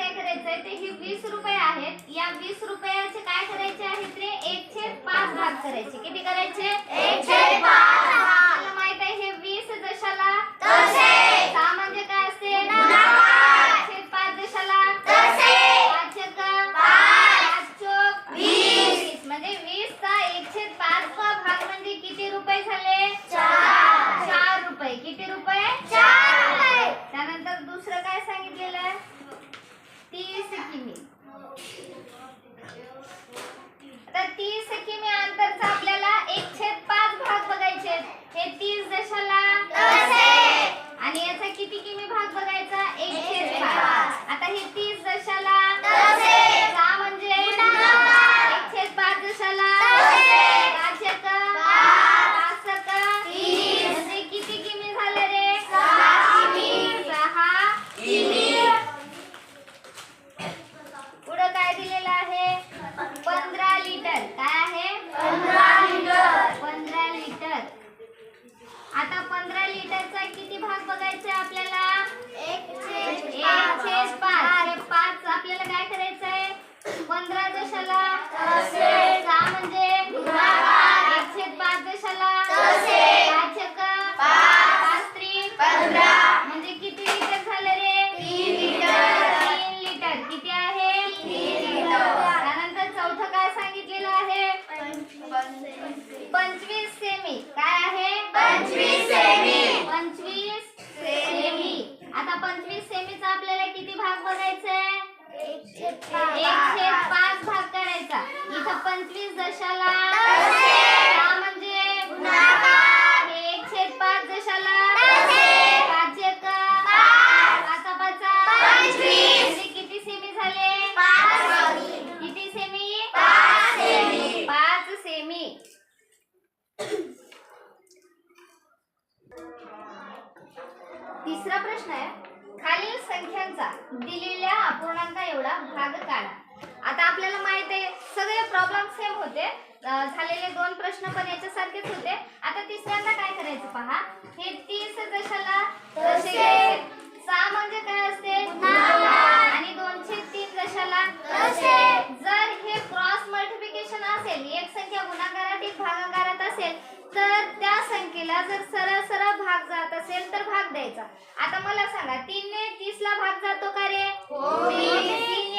काय करायचंय? ते हे वीस रुपये आहेत. या वीस रुपयाचे काय करायचे आहे ते? एकशे पाच भाग करायचे. किती करायचे? एकशे किती किमी भाग बघायचा? एकशे पाच. आता हे तीस दशाला एक एकशे पाच भाग करायचा. इथं पंचवीस दशाला म्हणजे एक एकशे पाच दशाला पाच एक. पाचा. पाचा. म्हणजे किती सेमी झाले? किती सेमी. पाच सेमी. तिसरा प्रश्न आहे. खालील संख्यांचा दिलेल्या अपूर्णांका एवढा भाग काढा. आता आपल्याला माहीत आहे सगळे प्रॉब्लेम सेम होते. झालेले दोन प्रश्न पण याच्यासारखेच होते. आता तिसऱ्यांदा काय करायचं पहा? हे तीस कशाला? सहा म्हणजे काय असते? आणि दोनशे तीन कशाला? जर हे क्रॉस मल्टिफिकेशन असेल एक संख्या गुणाकारात एक भागाकारात असेल तर त्या संख्येला जर सरळ सरळ भाग जात असेल तर भाग द्यायचा. आता मला सांगा तीन ने तीस ला भाग जातो का रे? हो. तीन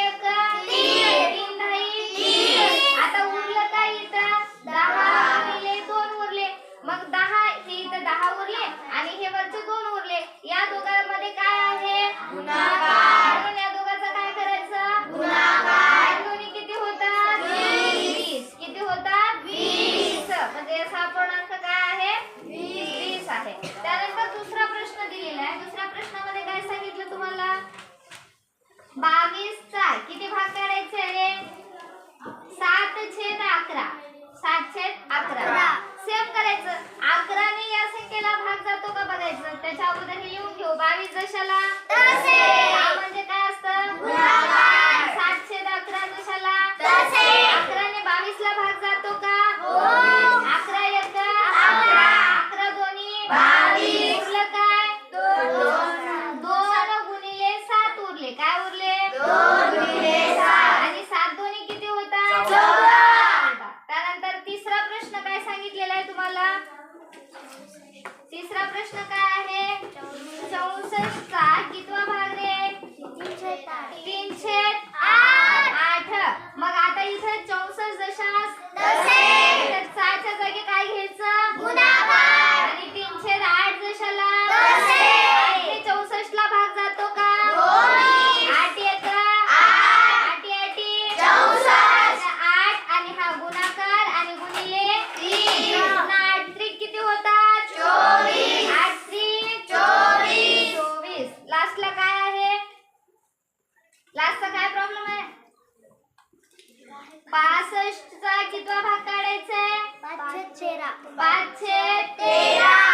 आहे तुम्हाला? तिसरा प्रश्न काय आहे? चौसष्ट का? कितवा भाग रे तीनशे कितवा भाग काढायचा आहे पाचशे तेरा. पाचशे तेरा.